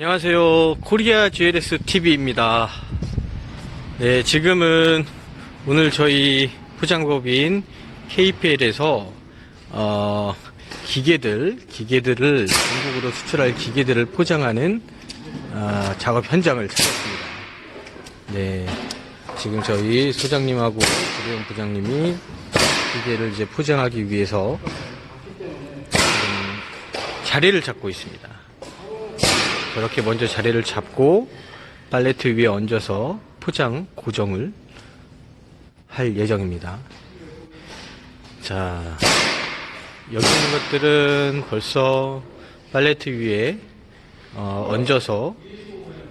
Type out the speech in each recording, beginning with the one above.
안녕하세요. 코리아 GLS TV입니다. 네, 지금은 오늘 저희 포장법인 KPL에서 어, 기계들, 기계들을 중국으로 수출할 기계들을 포장하는 아, 작업 현장을 찾았습니다. 네, 지금 저희 소장님하고 조대영 부장님이 기계를 이제 포장하기 위해서 자리를 잡고 있습니다. 저렇게 먼저 자리를 잡고 팔레트 위에 얹어서 포장 고정을 할 예정입니다. 자, 여기 있는 것들은 벌써 팔레트 위에 어, 얹어서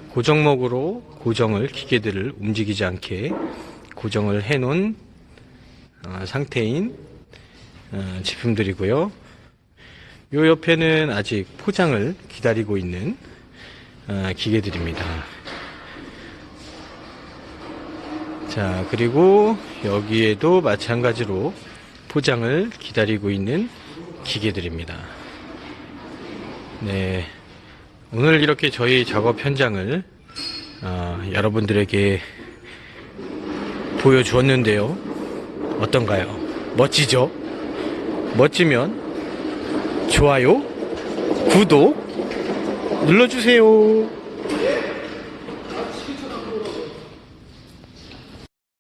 고정목으로 고정을 기계들을 움직이지 않게 고정을 해 놓은 어, 상태인 어, 제품들이고요. 요 옆에는 아직 포장을 기다리고 있는 어, 기계들입니다. 자, 그리고 여기에도 마찬가지로 포장을 기다리고 있는 기계들입니다. 네. 오늘 이렇게 저희 작업 현장을 어, 여러분들에게 보여주었는데요. 어떤가요? 멋지죠? 멋지면 좋아요, 구독 눌러주세요.